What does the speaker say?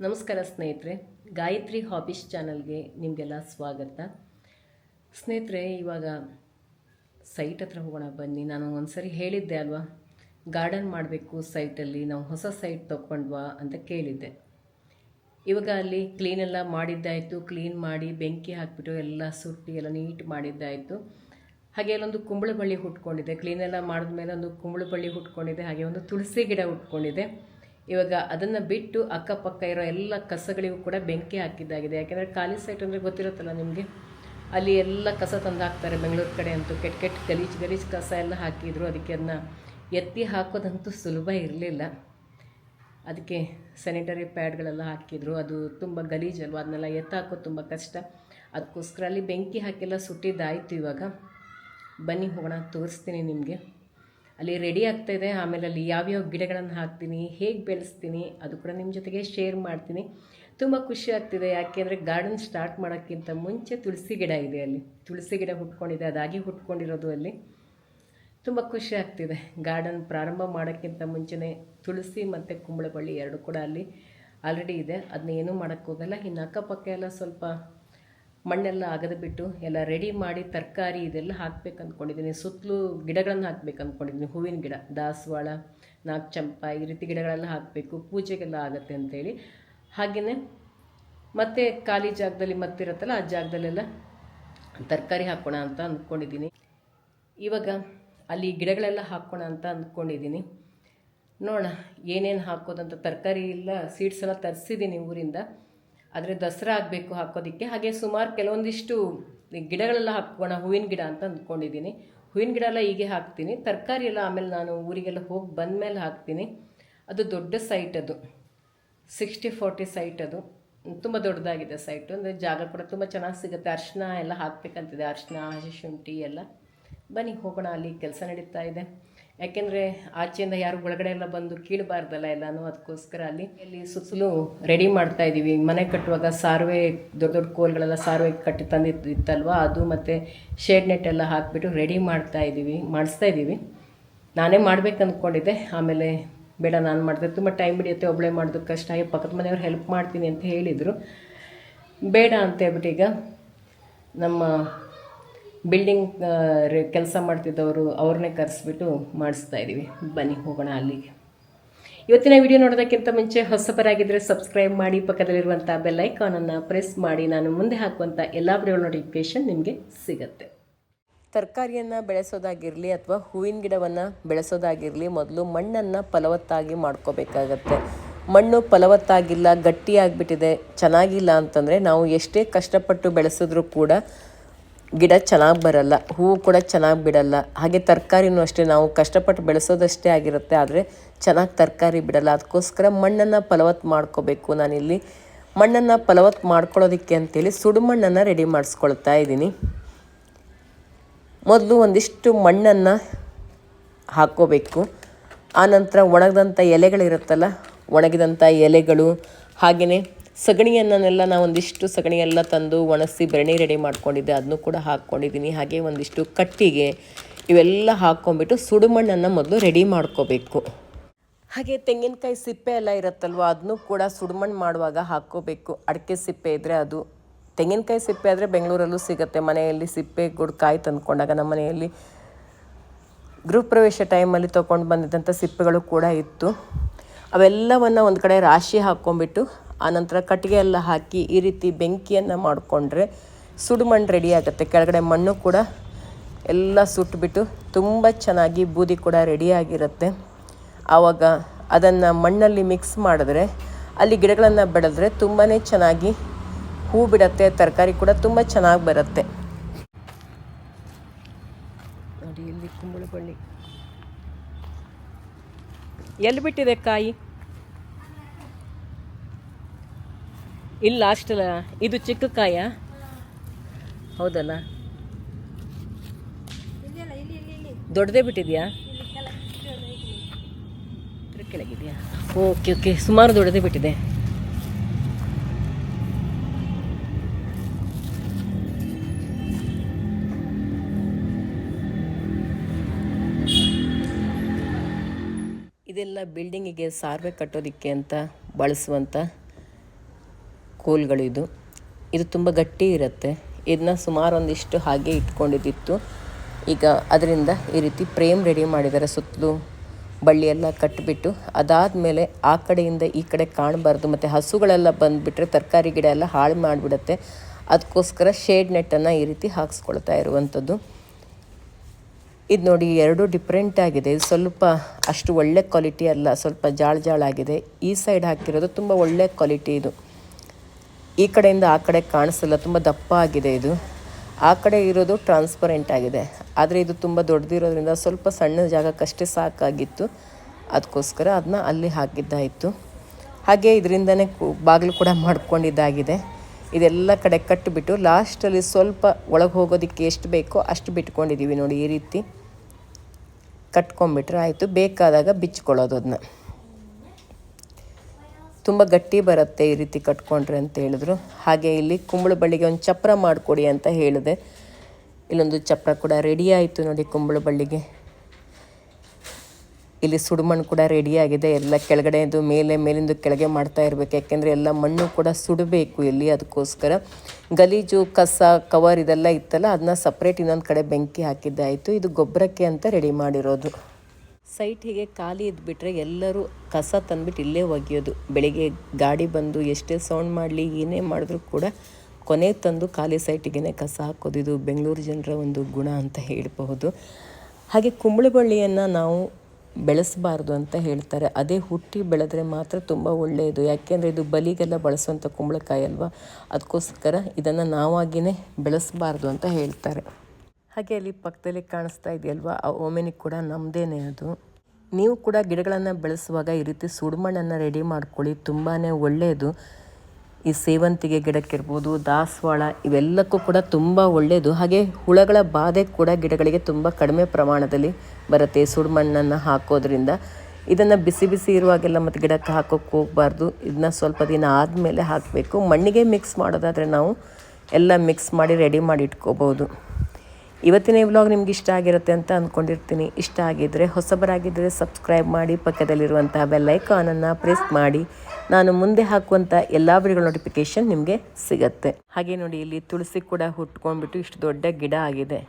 ನಮಸ್ಕಾರ ಸ್ನೇಹಿತರೆ, ಗಾಯತ್ರಿ ಹಾಬೀಸ್ ಚಾನಲ್ಗೆ ನಿಮಗೆಲ್ಲ ಸ್ವಾಗತ. ಸ್ನೇಹಿತರೆ, ಇವಾಗ ಸೈಟ್ ಹತ್ರ ಹೋಗೋಣ ಬನ್ನಿ. ನಾನು ಒಂದ್ಸರಿ ಹೇಳಿದ್ದೆ ಅಲ್ವಾ? ಗಾರ್ಡನ್ ಮಾಡಬೇಕು ಸೈಟಲ್ಲಿ ನಾವು ಹೊಸ ಸೈಟ್ ತೊಗೊಂಡ್ವಾ ಅಂತ ಕೇಳಿದ್ದೆ. ಇವಾಗ ಅಲ್ಲಿ ಕ್ಲೀನೆಲ್ಲ ಮಾಡಿದ್ದಾಯಿತು. ಕ್ಲೀನ್ ಮಾಡಿ ಬೆಂಕಿ ಹಾಕಿಬಿಟ್ಟು ಎಲ್ಲ ಸುಟ್ಟಿ ಎಲ್ಲ ನೀಟ್ ಮಾಡಿದ್ದಾಯಿತು. ಹಾಗೆ ಅಲ್ಲೊಂದು ಕುಂಬಳ ಬಳ್ಳಿ ಹುಟ್ಕೊಂಡಿದೆ ಕ್ಲೀನೆಲ್ಲ ಮಾಡಿದ್ಮೇಲೆ ಒಂದು ಕುಂಬಳ ಬಳ್ಳಿ ಹುಟ್ಕೊಂಡಿದೆ. ಹಾಗೆ ಒಂದು ತುಳಸಿ ಗಿಡ ಹುಟ್ಕೊಂಡಿದೆ. ಇವಾಗ ಅದನ್ನು ಬಿಟ್ಟು ಅಕ್ಕಪಕ್ಕ ಇರೋ ಎಲ್ಲ ಕಸಗಳಿಗೂ ಕೂಡ ಬೆಂಕಿ ಹಾಕಿದ್ದಾಗಿದೆ. ಯಾಕೆಂದರೆ ಖಾಲಿ ಸೈಟ್ ಅಂದರೆ ಗೊತ್ತಿರುತ್ತಲ್ಲ ನಿಮಗೆ? ಅಲ್ಲಿ ಎಲ್ಲ ಕಸ ತಂದು ಹಾಕ್ತಾರೆ ಬೆಂಗಳೂರು ಕಡೆ ಅಂತೂ. ಕೆಟ್ಟ ಕೆಟ್ಟ ಗಲೀಜು ಗಲೀಜು ಕಸ ಎಲ್ಲ ಹಾಕಿದ್ರು. ಅದಕ್ಕೆ ಅದನ್ನ ಎತ್ತಿ ಹಾಕೋದಂತೂ ಸುಲಭ ಇರಲಿಲ್ಲ. ಅದಕ್ಕೆ ಸ್ಯಾನಿಟರಿ ಪ್ಯಾಡ್ಗಳೆಲ್ಲ ಹಾಕಿದ್ರು. ಅದು ತುಂಬ ಗಲೀಜಲ್ವ ಅದನ್ನೆಲ್ಲ ಎತ್ತಾಕೋದು ತುಂಬ ಕಷ್ಟ. ಅದಕ್ಕೋಸ್ಕರ ಅಲ್ಲಿ ಬೆಂಕಿ ಹಾಕೆಲ್ಲ ಸುಟ್ಟಿದ್ದಾಯಿತು ಇವಾಗ. ಬನ್ನಿ ಹೋಗೋಣ, ತೋರಿಸ್ತೀನಿ ನಿಮಗೆ. ಅಲ್ಲಿ ರೆಡಿ ಆಗ್ತಾಯಿದೆ ಆಮೇಲೆ ಅಲ್ಲಿ ಯಾವ್ಯಾವ ಗಿಡಗಳನ್ನು ಹಾಕ್ತೀನಿ, ಹೇಗೆ ಬೆಳೆಸ್ತೀನಿ ಅದು ಕೂಡ ನಿಮ್ಮ ಜೊತೆಗೆ ಶೇರ್ ಮಾಡ್ತೀನಿ. ತುಂಬ ಖುಷಿ ಆಗ್ತಿದೆ. ಯಾಕೆಂದರೆ ಗಾರ್ಡನ್ ಸ್ಟಾರ್ಟ್ ಮಾಡೋಕ್ಕಿಂತ ಮುಂಚೆ ತುಳಸಿ ಗಿಡ ಇದೆ ಅಲ್ಲಿ. ತುಳಸಿ ಗಿಡ ಹುಟ್ಕೊಂಡಿದೆ. ಅದಾಗಿ ಹುಟ್ಕೊಂಡಿರೋದು ಅಲ್ಲಿ. ತುಂಬ ಖುಷಿ ಆಗ್ತಿದೆ. ಗಾರ್ಡನ್ ಪ್ರಾರಂಭ ಮಾಡೋಕ್ಕಿಂತ ಮುಂಚೆನೇ ತುಳಸಿ ಮತ್ತು ಕುಂಬಳಬಳ್ಳಿ ಎರಡು ಕೂಡ ಅಲ್ಲಿ ಆಲ್ರೆಡಿ ಇದೆ. ಅದನ್ನ ಏನೂ ಮಾಡೋಕ್ಕೋಗಲ್ಲ ಇನ್ನು ಅಕ್ಕಪಕ್ಕ ಎಲ್ಲ ಸ್ವಲ್ಪ ಮಣ್ಣೆಲ್ಲ ಅಗದು ಬಿಟ್ಟು ಎಲ್ಲ ರೆಡಿ ಮಾಡಿ ತರಕಾರಿ ಇದೆಲ್ಲ ಹಾಕ್ಬೇಕು ಅಂದ್ಕೊಂಡಿದ್ದೀನಿ ಸುತ್ತಲೂ ಗಿಡಗಳನ್ನು ಹಾಕ್ಬೇಕು ಅಂದ್ಕೊಂಡಿದ್ದೀನಿ ಹೂವಿನ ಗಿಡ, ದಾಸವಾಳ ನಾಲ್ಕು ಚಂಪ ಈ ರೀತಿ ಗಿಡಗಳೆಲ್ಲ ಹಾಕಬೇಕು. ಪೂಜೆಗೆಲ್ಲ ಆಗುತ್ತೆ ಅಂತೇಳಿ. ಹಾಗೆಯೇ ಮತ್ತೆ ಖಾಲಿ ಜಾಗದಲ್ಲಿ ಮತ್ತಿರುತ್ತಲ್ಲ, ಆ ಜಾಗದಲ್ಲೆಲ್ಲ ತರಕಾರಿ ಹಾಕೋಣ ಅಂತ ಅಂದ್ಕೊಂಡಿದ್ದೀನಿ ಇವಾಗ ಅಲ್ಲಿ ಗಿಡಗಳೆಲ್ಲ ಹಾಕೋಣ ಅಂತ ಅಂದ್ಕೊಂಡಿದ್ದೀನಿ ನೋಡೋಣ ಏನೇನು ಹಾಕೋದಂತ ತರಕಾರಿ ಎಲ್ಲ ಸೀಡ್ಸ್ ಎಲ್ಲ ತರಿಸಿದ್ದೀನಿ ಊರಿಂದ. ಆದರೆ ದಸರಾ ಆಗಬೇಕು ಹಾಕೋದಕ್ಕೆ. ಹಾಗೆ ಸುಮಾರು ಕೆಲವೊಂದಿಷ್ಟು ಗಿಡಗಳೆಲ್ಲ ಹಾಕೋಣ ಹೂವಿನ ಗಿಡ ಅಂತ ಅಂದ್ಕೊಂಡಿದ್ದೀನಿ. ಹೂವಿನ ಗಿಡ ಎಲ್ಲ ಹೀಗೆ ಹಾಕ್ತೀನಿ. ತರಕಾರಿ ಎಲ್ಲ ಆಮೇಲೆ ನಾನು ಊರಿಗೆಲ್ಲ ಹೋಗಿ ಬಂದ ಮೇಲೆ ಹಾಕ್ತೀನಿ. ಅದು ದೊಡ್ಡ ಸೈಟ್ ಅದು. ಸಿಕ್ಸ್ಟಿ, ಫೋರ್ಟಿ ಸೈಟ್ ಅದು. ತುಂಬ ದೊಡ್ಡದಾಗಿದೆ ಸೈಟು. ಅಂದರೆ ಜಾಗ ಕೂಡ ತುಂಬ ಚೆನ್ನಾಗಿ ಸಿಗುತ್ತೆ. ಅರ್ಶಿನ ಎಲ್ಲ ಹಾಕಬೇಕಂತಿದೆ. ಅರ್ಶಿನ ಹಸಿ ಶುಂಠಿ ಎಲ್ಲ. ಬನ್ನಿ ಹೋಗೋಣ, ಅಲ್ಲಿ ಕೆಲಸ ನಡೀತಾ ಇದೆ. ಯಾಕೆಂದರೆ ಆಚೆಯಿಂದ ಯಾರು ಒಳಗಡೆ ಎಲ್ಲ ಬಂದು ಕೀಳಬಾರ್ದಲ್ಲ ಎಲ್ಲನೂ, ಅದಕ್ಕೋಸ್ಕರ ಅಲ್ಲಿ ಅಲ್ಲಿ ಸುತ್ತಲೂ ರೆಡಿ ಮಾಡ್ತಾ ಇದ್ದೀವಿ. ಮನೆ ಕಟ್ಟುವಾಗ ಸಾರ್ವೆ, ದೊಡ್ಡ ದೊಡ್ಡ ಕೋಲ್ಗಳೆಲ್ಲ ಸಾರ್ವೆ ಕಟ್ಟಿ ತಂದಿತ್ತು ಅದು ಮತ್ತು ಶೇಡ್ ನೆಟ್ ಎಲ್ಲ ಹಾಕಿಬಿಟ್ಟು ರೆಡಿ ಮಾಡ್ತಾ ಇದ್ದೀವಿ, ಮಾಡಿಸ್ತಾ ಇದ್ದೀವಿ. ನಾನೇ ಮಾಡ್ಬೇಕು ಅಂದ್ಕೊಂಡಿದ್ದೆ ಆಮೇಲೆ ಬೇಡ, ನಾನು ಮಾಡಿದೆ. ತುಂಬ ಟೈಮ್ ಹಿಡಿಯುತ್ತೆ ಒಬ್ಬಳೇ ಮಾಡೋದಕ್ಕೆ ಕಷ್ಟ. ಆಗಿ ಪಕ್ಕದ ಮನೆಯವ್ರು ಹೆಲ್ಪ್ ಮಾಡ್ತೀನಿ ಅಂತ ಹೇಳಿದರು. ಬೇಡ ಅಂತ ಹೇಳ್ಬಿಟ್ಟು ಈಗ ನಮ್ಮ ಬಿಲ್ಡಿಂಗ್ ಕೆಲಸ ಮಾಡ್ತಿದ್ದವರು ಅವ್ರನ್ನೇ ಕರೆಸ್ಬಿಟ್ಟು ಮಾಡಿಸ್ತಾ ಇದ್ದೀವಿ ಬನ್ನಿ, ಹೋಗೋಣ ಅಲ್ಲಿಗೆ. ಇವತ್ತಿನ ವಿಡಿಯೋ ನೋಡೋದಕ್ಕಿಂತ ಮುಂಚೆ ಹೊಸಬರಾಗಿದ್ದರೆ ಸಬ್ಸ್ಕ್ರೈಬ್ ಮಾಡಿ, ಪಕ್ಕದಲ್ಲಿರುವಂಥ ಬೆಲ್ ಐಕಾನನ್ನು ಪ್ರೆಸ್ ಮಾಡಿ. ನಾನು ಮುಂದೆ ಹಾಕುವಂಥ ಎಲ್ಲ ವಿಡಿಯೋ ನೋಟಿಫಿಕೇಶನ್ ನಿಮಗೆ ಸಿಗುತ್ತೆ. ತರಕಾರಿಯನ್ನು ಬೆಳೆಸೋದಾಗಿರಲಿ ಅಥವಾ ಹೂವಿನ ಗಿಡವನ್ನು ಬೆಳೆಸೋದಾಗಿರಲಿ ಮೊದಲು ಮಣ್ಣನ್ನು ಫಲವತ್ತಾಗಿ ಮಾಡ್ಕೋಬೇಕಾಗತ್ತೆ. ಮಣ್ಣು ಫಲವತ್ತಾಗಿಲ್ಲ, ಗಟ್ಟಿಯಾಗಿಬಿಟ್ಟಿದೆ, ಚೆನ್ನಾಗಿಲ್ಲ ಅಂತಂದರೆ ನಾವು ಎಷ್ಟೇ ಕಷ್ಟಪಟ್ಟು ಬೆಳೆಸಿದ್ರೂ ಕೂಡ ಗಿಡ ಚೆನ್ನಾಗಿ ಬರಲ್ಲ ಹೂವು ಕೂಡ ಚೆನ್ನಾಗಿ ಬಿಡಲ್ಲ. ಹಾಗೆ ತರಕಾರಿನೂ ಅಷ್ಟೇ, ನಾವು ಕಷ್ಟಪಟ್ಟು ಬೆಳೆಸೋದಷ್ಟೇ ಆಗಿರುತ್ತೆ, ಆದರೆ ಚೆನ್ನಾಗಿ ತರಕಾರಿ ಬಿಡಲ್ಲ. ಅದಕ್ಕೋಸ್ಕರ ಮಣ್ಣನ್ನು ಫಲವತ್ತು ಮಾಡ್ಕೋಬೇಕು. ನಾನಿಲ್ಲಿ ಮಣ್ಣನ್ನು ಫಲವತ್ತು ಮಾಡ್ಕೊಳ್ಳೋದಕ್ಕೆ ಅಂತೇಳಿ ಸುಡು ಮಣ್ಣನ್ನು ರೆಡಿ ಮಾಡಿಸ್ಕೊಳ್ತಾ ಇದ್ದೀನಿ. ಮೊದಲು ಒಂದಿಷ್ಟು ಮಣ್ಣನ್ನು ಹಾಕ್ಕೋಬೇಕು. ಆನಂತರ ಒಣಗಿದಂಥ ಎಲೆಗಳಿರುತ್ತಲ್ಲ, ಒಣಗಿದಂಥ ಎಲೆಗಳು, ಹಾಗೆಯೇ ಸಗಣಿಯನ್ನೆಲ್ಲ ನಾವು ಒಂದಿಷ್ಟು ಸಗಣಿ ಎಲ್ಲ ತಂದು ಒಣಸಿ ಬೆರಣಿ ರೆಡಿ ಮಾಡ್ಕೊಂಡಿದ್ದೆ. ಅದನ್ನು ಕೂಡ ಹಾಕ್ಕೊಂಡಿದ್ದೀನಿ. ಹಾಗೆ ಒಂದಿಷ್ಟು ಕಟ್ಟಿಗೆ ಇವೆಲ್ಲ ಹಾಕ್ಕೊಂಬಿಟ್ಟು ಸುಡುಮಣ್ಣನ್ನು ಮೊದಲು ರೆಡಿ ಮಾಡ್ಕೋಬೇಕು. ಹಾಗೆ ತೆಂಗಿನಕಾಯಿ ಸಿಪ್ಪೆ ಎಲ್ಲ ಇರುತ್ತಲ್ವ, ಅದನ್ನು ಕೂಡ ಸುಡುಮಣ್ಣು ಮಾಡುವಾಗ ಹಾಕ್ಕೋಬೇಕು. ಅಡಿಕೆ ಸಿಪ್ಪೆ ಇದ್ದರೆ ಅದು. ತೆಂಗಿನಕಾಯಿ ಸಿಪ್ಪೆ ಆದರೆ ಬೆಂಗಳೂರಲ್ಲೂ ಸಿಗುತ್ತೆ. ಮನೆಯಲ್ಲಿ ಸಿಪ್ಪೆ, ಗುಡ್ಕಾಯಿ ತಂದ್ಕೊಂಡಾಗ ನಮ್ಮ ಮನೆಯಲ್ಲಿ ಗೃಹ ಪ್ರವೇಶ ಟೈಮಲ್ಲಿ ತೊಗೊಂಡು ಬಂದಿದ್ದಂಥ ಸಿಪ್ಪೆಗಳು ಕೂಡ ಇತ್ತು. ಅವೆಲ್ಲವನ್ನು ಒಂದು ಕಡೆ ರಾಶಿ ಹಾಕ್ಕೊಂಬಿಟ್ಟು ಆನಂತರ ಕಟ್ಟಿಗೆ ಎಲ್ಲ ಹಾಕಿ ಈ ರೀತಿ ಬೆಂಕಿಯನ್ನು ಮಾಡಿಕೊಂಡ್ರೆ ಸುಡು ಮಣ್ಣು ರೆಡಿ ಆಗುತ್ತೆ. ಕೆಳಗಡೆ ಮಣ್ಣು ಕೂಡ ಎಲ್ಲ ಸುಟ್ಬಿಟ್ಟು ತುಂಬ ಚೆನ್ನಾಗಿ ಬೂದಿ ಕೂಡ ರೆಡಿಯಾಗಿರುತ್ತೆ ಆವಾಗ ಅದನ್ನು ಮಣ್ಣಲ್ಲಿ ಮಿಕ್ಸ್ ಮಾಡಿದ್ರೆ ಅಲ್ಲಿ ಗಿಡಗಳನ್ನು ಬೆಳೆದ್ರೆ ತುಂಬಾ ಚೆನ್ನಾಗಿ ಹೂ ಬಿಡುತ್ತೆ, ತರಕಾರಿ ಕೂಡ ತುಂಬ ಚೆನ್ನಾಗಿ ಬರುತ್ತೆ. ನೋಡಿ ಇಲ್ಲಿ ಎಲ್ಲಿ ಬಿಟ್ಟಿದೆ ಕಾಯಿ? ಇಲ್ಲಿ, ಅಷ್ಟಲ್ಲ. ಇದು ಚಿಕ್ಕ ಕಾಯ. ಹೌದಲ್ಲ? ದೊಡ್ಡದೇ ಬಿಟ್ಟಿದ್ಯಾ? ಕೆಳಗಿದೆಯಾ ಓಕೆ ಓಕೆ. ಸುಮಾರು ದೊಡ್ಡದೇ ಬಿಟ್ಟಿದೆ. ಇದೆಲ್ಲ ಬಿಲ್ಡಿಂಗಿಗೆ ಸಾರ್ವೆ ಕಟ್ಟೋದಕ್ಕೆ ಅಂತ ಬಳಸುವಂಥ ಕೋಲ್ಗಳು ಇದು. ಇದು ತುಂಬ ಗಟ್ಟಿ ಇರುತ್ತೆ. ಇದನ್ನ ಸುಮಾರು ಒಂದಿಷ್ಟು ಹಾಗೆ ಇಟ್ಕೊಂಡಿದ್ದಿತ್ತು. ಈಗ ಅದರಿಂದ ಈ ರೀತಿ ಫ್ರೇಮ್ ರೆಡಿ ಮಾಡಿದ್ದಾರೆ ಸುತ್ತಲೂ ಬಳ್ಳಿ ಎಲ್ಲ ಕಟ್ಟಿಬಿಟ್ಟು ಅದಾದಮೇಲೆ ಆ ಕಡೆಯಿಂದ ಈ ಕಡೆ ಕಾಣಬಾರ್ದು. ಮತ್ತು ಹಸುಗಳೆಲ್ಲ ಬಂದುಬಿಟ್ರೆ ತರಕಾರಿ ಗಿಡ ಎಲ್ಲ ಹಾಳು ಮಾಡಿಬಿಡುತ್ತೆ. ಅದಕ್ಕೋಸ್ಕರ ಶೇಡ್ ನೆಟ್ಟನ್ನು ಈ ರೀತಿ ಹಾಕ್ಸ್ಕೊಳ್ತಾ ಇರುವಂಥದ್ದು. ಇದು ನೋಡಿ ಎರಡು ಡಿಫ್ರೆಂಟ್ ಆಗಿದೆ. ಇದು ಸ್ವಲ್ಪ ಅಷ್ಟು ಒಳ್ಳೆ ಕ್ವಾಲಿಟಿ ಅಲ್ಲ, ಸ್ವಲ್ಪ ಜಾಳ್ ಜಾಳಾಗಿದೆ ಈ ಸೈಡ್ ಹಾಕಿರೋದು ತುಂಬ ಒಳ್ಳೆ ಕ್ವಾಲಿಟಿ ಇದು. ಈ ಕಡೆಯಿಂದ ಆ ಕಡೆ ಕಾಣಿಸಲ್ಲ, ತುಂಬ ದಪ್ಪ ಆಗಿದೆ ಇದು. ಆ ಕಡೆ ಇರೋದು ಟ್ರಾನ್ಸ್ಪರೆಂಟ್ ಆಗಿದೆ. ಆದರೆ ಇದು ತುಂಬ ದೊಡ್ಡದಿರೋದ್ರಿಂದ ಸ್ವಲ್ಪ ಸಣ್ಣ ಜಾಗಕ್ಕಷ್ಟೇ ಸಾಕಾಗಿತ್ತು. ಅದಕ್ಕೋಸ್ಕರ ಅದನ್ನ ಅಲ್ಲಿ ಹಾಕಿದ್ದಾಯಿತು. ಹಾಗೆ ಇದರಿಂದನೇ ಬಾಗಿಲು ಕೂಡ ಮಾಡ್ಕೊಂಡಿದ್ದಾಗಿದೆ. ಇದೆಲ್ಲ ಕಡೆ ಕಟ್ಟಿಬಿಟ್ಟು ಲಾಸ್ಟಲ್ಲಿ ಸ್ವಲ್ಪ ಒಳಗೆ ಹೋಗೋದಕ್ಕೆ ಎಷ್ಟು ಬೇಕೋ ಅಷ್ಟು ಬಿಟ್ಕೊಂಡಿದ್ದೀವಿ ನೋಡಿ ಈ ರೀತಿ. ಕಟ್ಕೊಂಡ್ಬಿಟ್ರೆ ಆಯಿತು. ಬೇಕಾದಾಗ ಬಿಚ್ಕೊಳ್ಳೋದು ಅದನ್ನ ತುಂಬ ಗಟ್ಟಿ ಬರುತ್ತೆ ಈ ರೀತಿ ಕಟ್ಕೊಂಡ್ರೆ ಅಂತ ಹೇಳಿದ್ರು. ಹಾಗೆ ಇಲ್ಲಿ ಕುಂಬಳ ಬಳ್ಳಿಗೆ ಒಂದು ಚಪ್ರ ಮಾಡಿಕೊಡಿ ಅಂತ ಹೇಳಿದೆ. ಇಲ್ಲೊಂದು ಚಪ್ರ ಕೂಡ ರೆಡಿ ಆಯಿತು ನೋಡಿ ಕುಂಬಳ ಬಳ್ಳಿಗೆ. ಇಲ್ಲಿ ಸುಡುಮಣ್ಣು ಕೂಡ ರೆಡಿಯಾಗಿದೆ ಎಲ್ಲ ಕೆಳಗಡೆದು, ಮೇಲೆ, ಮೇಲಿಂದ ಕೆಳಗೆ ಮಾಡ್ತಾ ಇರಬೇಕು. ಯಾಕೆಂದರೆ ಎಲ್ಲ ಮಣ್ಣು ಕೂಡ ಸುಡಬೇಕು ಇಲ್ಲಿ ಅದಕ್ಕೋಸ್ಕರ. ಗಲೀಜು, ಕಸ, ಕವರ್ ಇದೆಲ್ಲ ಇತ್ತಲ್ಲ, ಅದನ್ನ ಸಪ್ರೇಟ್ ಇನ್ನೊಂದು ಕಡೆ ಬೆಂಕಿ ಹಾಕಿದ್ದಾಯಿತು. ಇದು ಗೊಬ್ಬರಕ್ಕೆ ಅಂತ ರೆಡಿ ಮಾಡಿರೋದು. ಸೈಟ್ ಹೀಗೆ ಖಾಲಿ ಇದ್ಬಿಟ್ರೆ ಎಲ್ಲರೂ ಕಸ ತಂದ್ಬಿಟ್ಟು ಇಲ್ಲೇ ಒಗೆಯೋದು. ಬೆಳಿಗ್ಗೆ ಗಾಡಿ ಬಂದು ಎಷ್ಟೇ ಸೌಂಡ್ ಮಾಡಲಿ, ಏನೇ ಮಾಡಿದ್ರೂ ಕೂಡ ಕೊನೆ ತಂದು ಖಾಲಿ ಸೈಟಿಗೆ ಕಸ ಹಾಕೋದು. ಇದು ಬೆಂಗಳೂರು ಜನರ ಒಂದು ಗುಣ ಅಂತ ಹೇಳಬಹುದು. ಹಾಗೆ ಕುಂಬಳಬಳ್ಳಿಯನ್ನು ನಾವು ಬೆಳೆಸಬಾರ್ದು ಅಂತ ಹೇಳ್ತಾರೆ. ಅದೇ ಹುಟ್ಟಿ ಬೆಳೆದ್ರೆ ಮಾತ್ರ ತುಂಬ ಒಳ್ಳೆಯದು. ಯಾಕೆಂದರೆ ಇದು ಬಲಿಗೆಲ್ಲ ಬಳಸುವಂಥ ಕುಂಬಳಕಾಯಿ ಅಲ್ವಾ? ಅದಕ್ಕೋಸ್ಕರ ಇದನ್ನು ನಾವಾಗಿಯೇ ಬೆಳೆಸಬಾರ್ದು ಅಂತ ಹೇಳ್ತಾರೆ. ಹಾಗೆ ಅಲ್ಲಿ ಪಕ್ಕದಲ್ಲಿ ಕಾಣಿಸ್ತಾ ಇದೆಯಲ್ವಾ? ಆ ಓಮೆನಿಕ್ ಕೂಡ ನಮ್ಮದೇನೆ ಅದು. ನೀವು ಕೂಡ ಗಿಡಗಳನ್ನು ಬೆಳೆಸುವಾಗ ಈ ರೀತಿ ಸುಡುಮಣ್ಣನ್ನು ರೆಡಿ ಮಾಡ್ಕೊಳ್ಳಿ. ತುಂಬಾ ಒಳ್ಳೆಯದು ಈ ಸೇವಂತಿಗೆ ಗಿಡಕ್ಕಿರ್ಬೋದು, ದಾಸವಾಳ ಇವೆಲ್ಲಕ್ಕೂ ಕೂಡ ತುಂಬ ಒಳ್ಳೆಯದು ಹಾಗೆ ಹುಳಗಳ ಬಾಧೆ ಕೂಡ ಗಿಡಗಳಿಗೆ ತುಂಬ ಕಡಿಮೆ ಪ್ರಮಾಣದಲ್ಲಿ ಬರುತ್ತೆ ಸುಡುಮಣ್ಣನ್ನು ಹಾಕೋದ್ರಿಂದ. ಇದನ್ನು ಬಿಸಿ ಬಿಸಿ ಇರುವಾಗೆಲ್ಲ ಮತ್ತು ಗಿಡಕ್ಕೆ ಹಾಕೋಕ್ಕೆ ಹೋಗಬಾರ್ದು. ಇದನ್ನ ಸ್ವಲ್ಪ ದಿನ ಆದಮೇಲೆ ಹಾಕಬೇಕು. ಮಣ್ಣಿಗೆ ಮಿಕ್ಸ್ ಮಾಡೋದಾದರೆ ನಾವು ಎಲ್ಲ ಮಿಕ್ಸ್ ಮಾಡಿ ರೆಡಿ ಮಾಡಿ ಇಟ್ಕೋಬೋದು ಇವತ್ತಿನ ಈ ವ್ಲಾಗ್ ನಿಮ್ಗೆ ಇಷ್ಟ ಆಗಿರುತ್ತೆ ಅಂತ ಅಂದ್ಕೊಂಡಿರ್ತೀನಿ ಇಷ್ಟ ಆಗಿದ್ರೆ ಹೊಸಬರಾಗಿದ್ದರೆ ಸಬ್ಸ್ಕ್ರೈಬ್ ಮಾಡಿ, ಪಕ್ಕದಲ್ಲಿರುವಂತಹ ಬೆಲ್ ಐಕಾನನ್ನು ಪ್ರೆಸ್ ಮಾಡಿ. ನಾನು ಮುಂದೆ ಹಾಕುವಂಥ ಎಲ್ಲ ಬಿಡಿಗಳ ನೋಟಿಫಿಕೇಷನ್ ನಿಮಗೆ ಸಿಗತ್ತೆ. ಹಾಗೆ ನೋಡಿ, ಇಲ್ಲಿ ತುಳಸಿ ಕೂಡ ಹುಟ್ಕೊಂಡ್ಬಿಟ್ಟು ಇಷ್ಟು ದೊಡ್ಡ ಗಿಡ ಆಗಿದೆ.